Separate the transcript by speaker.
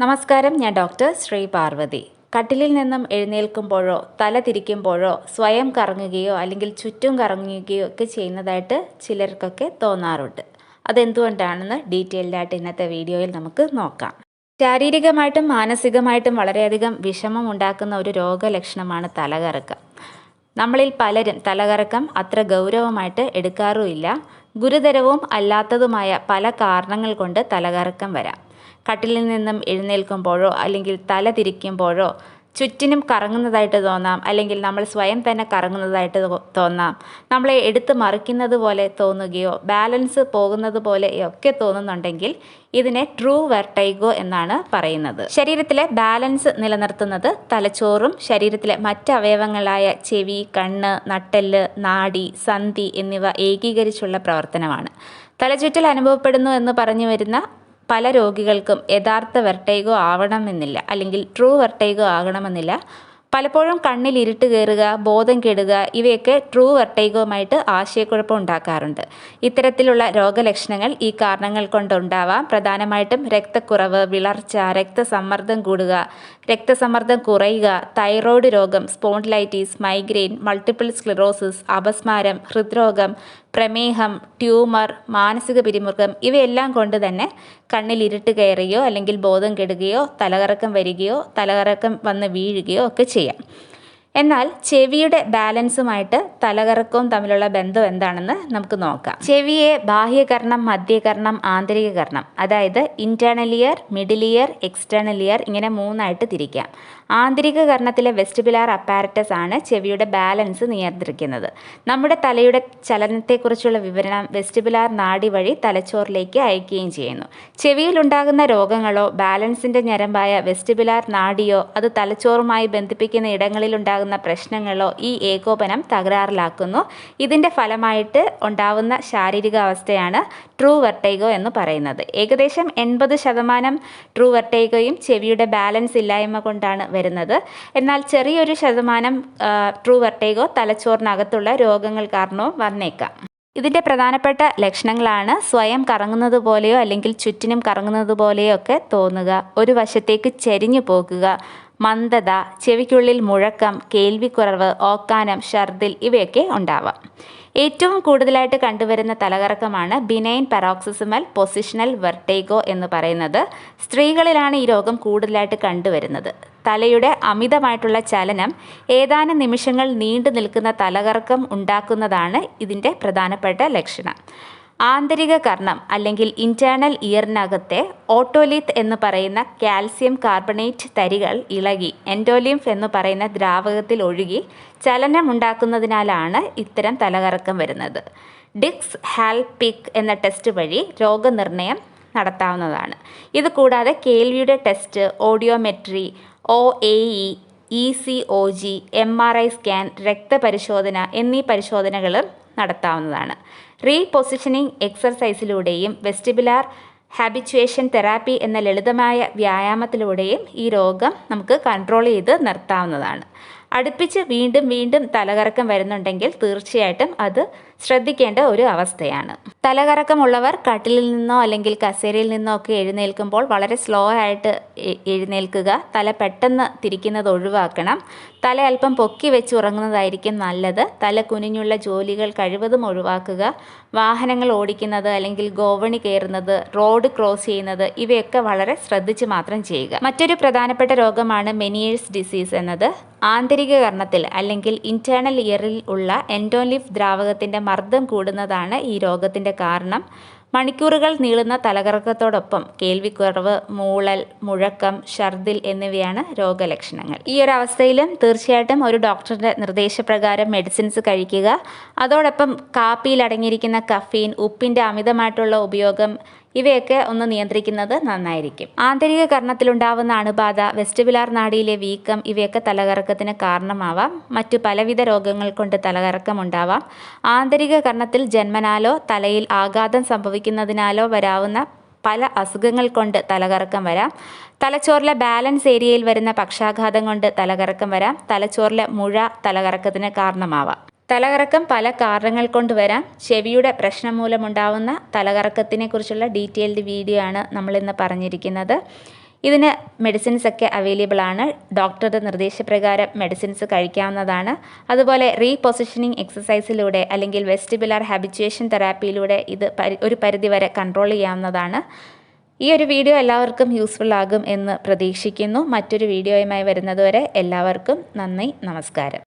Speaker 1: നമസ്കാരം ഞാൻ ഡോക്ടർ ശ്രീ പാർവതി. കട്ടിലിൽ നിന്നും എഴുന്നേൽക്കുമ്പോഴോ തല തിരിക്കുമ്പോഴോ സ്വയം കറങ്ങുകയോ അല്ലെങ്കിൽ ചുറ്റും കറങ്ങുകയോ ഒക്കെ ചെയ്യുന്നതായിട്ട് ചിലർക്കൊക്കെ തോന്നാറുണ്ട്. അതെന്തുകൊണ്ടാണെന്ന് ഡീറ്റെയിൽഡ് ആയിട്ട് ഇന്നത്തെ വീഡിയോയിൽ നമുക്ക് നോക്കാം. ശാരീരികമായിട്ടും മാനസികമായിട്ടും വളരെയധികം വിഷമം ഉണ്ടാക്കുന്ന ഒരു രോഗലക്ഷണമാണ് തലകറക്കം. നമ്മളിൽ പലരും തലകറക്കം അത്ര ഗൗരവമായിട്ട് എടുക്കാറുമില്ല. ഗുരുതരവും അല്ലാത്തതുമായ പല കാരണങ്ങൾ കൊണ്ട് തലകറക്കം വരാം. കട്ടിലിൽ നിന്നും എഴുന്നേൽക്കുമ്പോഴോ അല്ലെങ്കിൽ തല തിരിക്കുമ്പോഴോ ചുറ്റിനും കറങ്ങുന്നതായിട്ട് തോന്നാം. അല്ലെങ്കിൽ നമ്മൾ സ്വയം തന്നെ കറങ്ങുന്നതായിട്ട് തോന്നാം. നമ്മളെ എടുത്ത് മറിക്കുന്നത് പോലെ തോന്നുകയോ ബാലൻസ് പോകുന്നത് പോലെയൊക്കെ തോന്നുന്നുണ്ടെങ്കിൽ ഇതിനെ ട്രൂ വെർട്ടൈഗോ എന്നാണ് പറയുന്നത്. ശരീരത്തിലെ ബാലൻസ് നിലനിർത്തുന്നത് തലച്ചോറും ശരീരത്തിലെ മറ്റ് അവയവങ്ങളായ ചെവി കണ്ണ് നട്ടെല്ല് നാടി സന്ധി എന്നിവ ഏകീകരിച്ചുള്ള പ്രവർത്തനമാണ്. തലചുറ്റൽ അനുഭവപ്പെടുന്നു എന്ന് പറഞ്ഞു വരുന്ന പല രോഗികൾക്കും യഥാർത്ഥ വെർട്ടൈഗോ ആവണമെന്നില്ല അല്ലെങ്കിൽ ട്രൂ വെർട്ടൈഗോ ആകണമെന്നില്ല. പലപ്പോഴും കണ്ണിൽ ഇരുട്ട് കയറുക ബോധം കെടുക ഇവയൊക്കെ ട്രൂ വെർട്ടൈഗോമായിട്ട് ആശയക്കുഴപ്പം ഉണ്ടാക്കാറുണ്ട്. ഇത്തരത്തിലുള്ള രോഗലക്ഷണങ്ങൾ ഈ കാരണങ്ങൾ കൊണ്ടുണ്ടാവാം. പ്രധാനമായിട്ടും രക്തക്കുറവ് വിളർച്ച രക്തസമ്മർദ്ദം കൂടുക രക്തസമ്മർദ്ദം കുറയുക തൈറോയ്ഡ് രോഗം സ്പോണ്ടിലൈറ്റീസ് മൈഗ്രെയിൻ മൾട്ടിപ്പിൾ സ്ക്ലിറോസിസ് അപസ്മാരം ഹൃദ്രോഗം പ്രമേഹം ട്യൂമർ മാനസിക പിരിമുറുക്കം ഇവയെല്ലാം കൊണ്ട് തന്നെ കണ്ണിൽ ഇരുട്ട് കയറുകയോ അല്ലെങ്കിൽ ബോധം കെടുകയോ തലകറക്കം വരികയോ തലകറക്കം വന്ന് വീഴുകയോ ഒക്കെ ചെയ്യാം. എന്നാൽ ചെവിയുടെ ബാലൻസുമായിട്ട് തലകറക്കവും തമ്മിലുള്ള ബന്ധം എന്താണെന്ന് നമുക്ക് നോക്കാം. ചെവിയെ ബാഹ്യകർണം മധ്യകർണം ആന്തരികകർണം അതായത് internal ear middle ear external ear ഇങ്ങനെ മൂന്നായിട്ട് തിരിക്കാം. ആന്തരിക കർണത്തിലെ വെസ്റ്റിബുലാർ അപ്പാരറ്റസ് ആണ് ചെവിയുടെ ബാലൻസ് നിയന്ത്രിക്കുന്നത്. നമ്മുടെ തലയുടെ ചലനത്തെക്കുറിച്ചുള്ള വിവരണം വെസ്റ്റിബുലാർ നാഡി വഴി തലച്ചോറിലേക്ക് അയക്കുകയും ചെയ്യുന്നു. ചെവിയിൽ ഉണ്ടാകുന്ന രോഗങ്ങളോ ബാലൻസിന്റെ ഞരമ്പായ വെസ്റ്റിബുലാർ നാടിയോ അത് തലച്ചോറുമായി ബന്ധിപ്പിക്കുന്ന ഇടങ്ങളിൽ ഉണ്ടാകുന്ന പ്രശ്നങ്ങളോ ഈ ഏകോപനം തകരാറിലാക്കുന്നു. ഇതിന്റെ ഫലമായിട്ട് ഉണ്ടാവുന്ന ശാരീരിക അവസ്ഥയാണ് ട്രൂ വെർട്ടൈഗോ എന്ന് പറയുന്നത്. ഏകദേശം എൺപത് ശതമാനം ട്രൂ വെർട്ടൈഗോയും ചെവിയുടെ ബാലൻസ് ഇല്ലായ്മ കൊണ്ടാണ് വരുന്നത്. എന്നാൽ ചെറിയൊരു ശതമാനം ട്രൂ വെർട്ടൈഗോ തലച്ചോറിനകത്തുള്ള രോഗങ്ങൾ കാരണവും വന്നേക്കാം. ഇതിന്റെ പ്രധാനപ്പെട്ട ലക്ഷണങ്ങളാണ് സ്വയം കറങ്ങുന്നത് പോലെയോ അല്ലെങ്കിൽ ചുറ്റിനും കറങ്ങുന്നത് പോലെയോ ഒക്കെ തോന്നുക. ഒരു വശത്തേക്ക് ചെരിഞ്ഞു പോകുക. മന്ദത ചെവിക്കുള്ളിൽ മുഴക്കം കേൾവിക്കുറവ് ഓക്കാനം ഷർദിൽ ഇവയൊക്കെ ഉണ്ടാവാം. ഏറ്റവും കൂടുതലായിട്ട് കണ്ടുവരുന്ന തലകറക്കമാണ് ബിനൈൻ പെറോക്സിസിമൽ പൊസിഷണൽ വെർട്ടേഗോ എന്ന് പറയുന്നത്. സ്ത്രീകളിലാണ് ഈ രോഗം കൂടുതലായിട്ട് കണ്ടുവരുന്നത്. തലയുടെ അമിതമായിട്ടുള്ള ചലനം ഏതാനും നിമിഷങ്ങൾ നീണ്ടു നിൽക്കുന്ന തലകറക്കം ഉണ്ടാക്കുന്നതാണ് ഇതിന്റെ പ്രധാനപ്പെട്ട ലക്ഷണം. ആന്തരിക കർണം അല്ലെങ്കിൽ ഇന്റേണൽ ഇയറിനകത്തെ ഓട്ടോലിത്ത് എന്ന് പറയുന്ന കാൽസ്യം കാർബണേറ്റ് തരികൾ ഇളകി എൻഡോലിംഫ് എന്ന് പറയുന്ന ദ്രാവകത്തിൽ ഒഴുകി ചലനം ഉണ്ടാക്കുന്നതിനാലാണ് ഇത്തരം തലകറക്കം വരുന്നത്. ഡിക്സ് ഹാൽപിക് എന്ന ടെസ്റ്റ് വഴി രോഗനിർണയം നടത്താവുന്നതാണ്. ഇത് കൂടാതെ കേൾവിയുടെ test audiometry O A E E C O G M R I scan രക്തപരിശോധന എന്നീ പരിശോധനകളും നടത്താവുന്നതാണ്. റീപൊസിഷനിങ് എക്സർസൈസിലൂടെയും വെസ്റ്റിബുലാർ ഹാബിച്വേഷൻ തെറാപ്പി എന്ന ലളിതമായ വ്യായാമത്തിലൂടെയും ഈ രോഗം നമുക്ക് കൺട്രോൾ ചെയ്ത് നിർത്താവുന്നതാണ്. അടുപ്പിച്ച് വീണ്ടും വീണ്ടും തലകറക്കം വരുന്നുണ്ടെങ്കിൽ തീർച്ചയായിട്ടും അത് ശ്രദ്ധിക്കേണ്ട ഒരു അവസ്ഥയാണ്. തലകറക്കമുള്ളവർ കട്ടിലിൽ നിന്നോ അല്ലെങ്കിൽ കസേരയിൽ നിന്നോ ഒക്കെ എഴുന്നേൽക്കുമ്പോൾ വളരെ സ്ലോ ആയിട്ട് എഴുന്നേൽക്കുക തല പെട്ടെന്ന് തിരിക്കുന്നത് ഒഴിവാക്കണം. തല അല്പം പൊക്കി വെച്ച് ഉറങ്ങുന്നതായിരിക്കും നല്ലത്. തല കുനിഞ്ഞുള്ള ജോലികൾ കഴിവതും ഒഴിവാക്കുക. വാഹനങ്ങൾ ഓടിക്കുന്നത് അല്ലെങ്കിൽ ഗോവണി കയറുന്നത് റോഡ് ക്രോസ് ചെയ്യുന്നത് ഇവയൊക്കെ വളരെ ശ്രദ്ധിച്ച് മാത്രം ചെയ്യുക. മറ്റൊരു പ്രധാനപ്പെട്ട രോഗമാണ് മെനിയേഴ്സ് ഡിസീസ് എന്നത്. ആന്തരിക കർണത്തിൽ അല്ലെങ്കിൽ ഇന്റേണൽ ഇയറിൽ ഉള്ള എൻഡോലിഫ് ദ്രാവകത്തിന്റെ മർദ്ദം കൂടുന്നതാണ് ഈ രോഗത്തിന്റെ കാരണം. മണിക്കൂറുകൾ നീളുന്ന തലകറക്കത്തോടൊപ്പം കേൾവിക്കുറവ് മൂളൽ മുഴക്കം ഛർദിൽ എന്നിവയാണ് രോഗലക്ഷണങ്ങൾ. ഈ ഒരു അവസ്ഥയിലും തീർച്ചയായിട്ടും ഒരു ഡോക്ടറുടെ നിർദ്ദേശപ്രകാരം മെഡിസിൻസ് കഴിക്കുക. അതോടൊപ്പം കാപ്പിയിൽ അടങ്ങിയിരിക്കുന്ന കഫീൻ ഉപ്പിന്റെ അമിതമായിട്ടുള്ള ഉപയോഗം ഇവയൊക്കെ ഒന്ന് നിയന്ത്രിക്കുന്നത് നന്നായിരിക്കും. ആന്തരിക കർണത്തിലുണ്ടാവുന്ന അണുബാധ വെസ്റ്റിബുലാർ നാടിയിലെ വീക്കം ഇവയൊക്കെ തലകറക്കത്തിന് കാരണമാവാം. മറ്റു പലവിധ രോഗങ്ങൾ കൊണ്ട് തലകറക്കം ഉണ്ടാവാം ആന്തരിക കർണത്തിൽ ജന്മനാലോ തലയിൽ ആഘാതം സംഭവിക്കുന്നതിനാലോ വരാവുന്ന പല അസുഖങ്ങൾ കൊണ്ട് തലകറക്കം വരാം. തലച്ചോറിലെ ബാലൻസ് ഏരിയയിൽ വരുന്ന പക്ഷാഘാതം കൊണ്ട് തലകറക്കം വരാം. തലച്ചോറിലെ മുഴ തലകറക്കത്തിന് കാരണമാവാം. തലകറക്കം പല കാരണങ്ങൾ കൊണ്ട് വരാം. ചെവിയുടെ പ്രശ്നം മൂലമുണ്ടാവുന്ന തലകറക്കത്തിനെ കുറിച്ചുള്ള ഡീറ്റെയിൽഡ് വീഡിയോ ആണ് നമ്മളിന്ന് പറഞ്ഞിരിക്കുന്നത്. ഇതിന് മെഡിസിൻസ് ഒക്കെ അവൈലബിൾ ആണ്. ഡോക്ടറുടെ നിർദ്ദേശപ്രകാരം മെഡിസിൻസ് കഴിക്കാവുന്നതാണ്. അതുപോലെ റീപൊസിഷനിങ് എക്സസൈസിലൂടെ അല്ലെങ്കിൽ വെസ്റ്റിബുലാർ ഹാബിറ്റുവേഷൻ തെറാപ്പിയിലൂടെ ഇത് ഒരു ഒരു പരിധിവരെ കൺട്രോൾ ചെയ്യാവുന്നതാണ്. ഈ ഒരു വീഡിയോ എല്ലാവർക്കും യൂസ്ഫുൾ ആകും എന്ന് പ്രതീക്ഷിക്കുന്നു. മറ്റൊരു വീഡിയോയുമായി വരുന്നതുവരെ എല്ലാവർക്കും നന്ദി നമസ്കാരം.